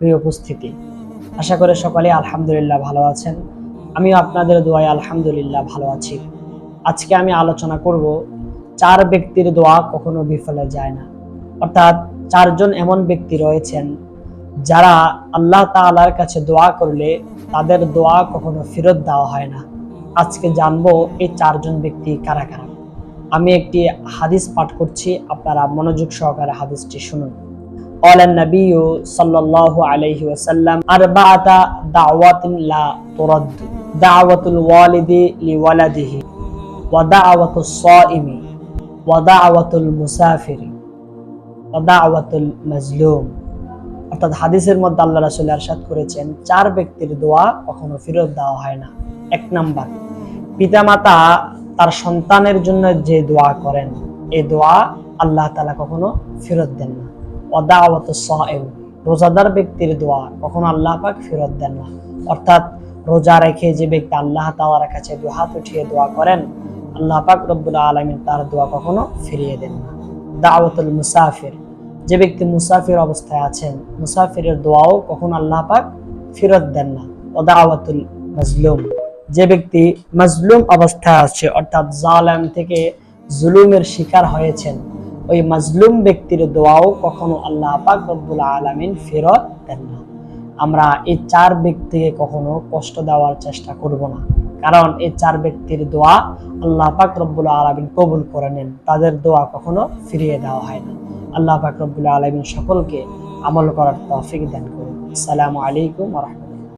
প্রিয় উপস্থিতি। আশা করে সকলে আলহামদুলিল্লাহ ভালো আছেন। আমিও আপনাদের দোয়ায় আলহামদুলিল্লাহ ভালো আছি। আজকে আমি আলোচনা করব, চার ব্যক্তির দোয়া কখনো বিফলে যায় না। অর্থাৎ চারজন এমন ব্যক্তি রয়েছেন, যারা আল্লাহ তাআলার কাছে দোয়া করলে তাদের দোয়া কখনো ফেরত দেওয়া হয় না। আজকে জানব এই চারজন ব্যক্তি কারা কারা। আমি একটি হাদিস পাঠ করছি, আপনারা মনোযোগ সহকারে হাদিসটি শুনুন। قال النبي صلى الله عليه وسلم أربعة دعوات لا ترد دعوة الوالد لولده ودعوة الصائم ودعوة المسافر ودعوة المظلوم অর্থাৎ হাদিসের মধ্যে আল্লাহ রাসূল ইরশাদ করেছেন চার ব্যক্তির দোয়া কখনো ফেরত দেওয়া হয় না এক নাম্বার পিতামাতা তার সন্তানের জন্য যে দোয়া করেন এই দোয়া আল্লাহ তাআলা কখনো ফেরত দেন না অদাওয়াত সাইম, রোজাদার ব্যক্তির দোয়া। কখনো আল্লাহ পাক ফেরত দেন না। অর্থাৎ রোজা রেখে যে ব্যক্তি আল্লাহ তাআলার কাছে দুহাত উঠিয়ে দোয়া করেন, আল্লাহ পাক রব্বুল আলামিন তার দোয়া কখনো ফিরিয়ে দেন না। দাওয়াতুল মুসাফির, যে ব্যক্তি মুসাফির অবস্থায় আছেন, মুসাফিরের দোয়াও কখনো আল্লাহ পাক ফেরত দেন না। ও মাজলুম, যে ব্যক্তি মাজলুম অবস্থায় আছে, অর্থাৎ জালেম থেকে জুলুমের শিকার হয়েছেন ওই মাজলুম ব্যক্তির দোয়াও কখনো আল্লাহ পাক রব্বুল আলামিন ফেরত দেন না। আমরা এই চার ব্যক্তিকে কখনো কষ্ট দেওয়ার চেষ্টা করব না। কারণ এই চার ব্যক্তির দোয়া আল্লাহ পাক রব্বুল আলামিন কবুল করে নেন। তাদের দোয়া কখনো ফিরিয়ে দেওয়া হয় না। আল্লাহ পাক রব্বুল আলামিন সকলকে আমল করার তৌফিক দান করুন। আসসালামু আলাইকুম রাহমাতুল্লাহ।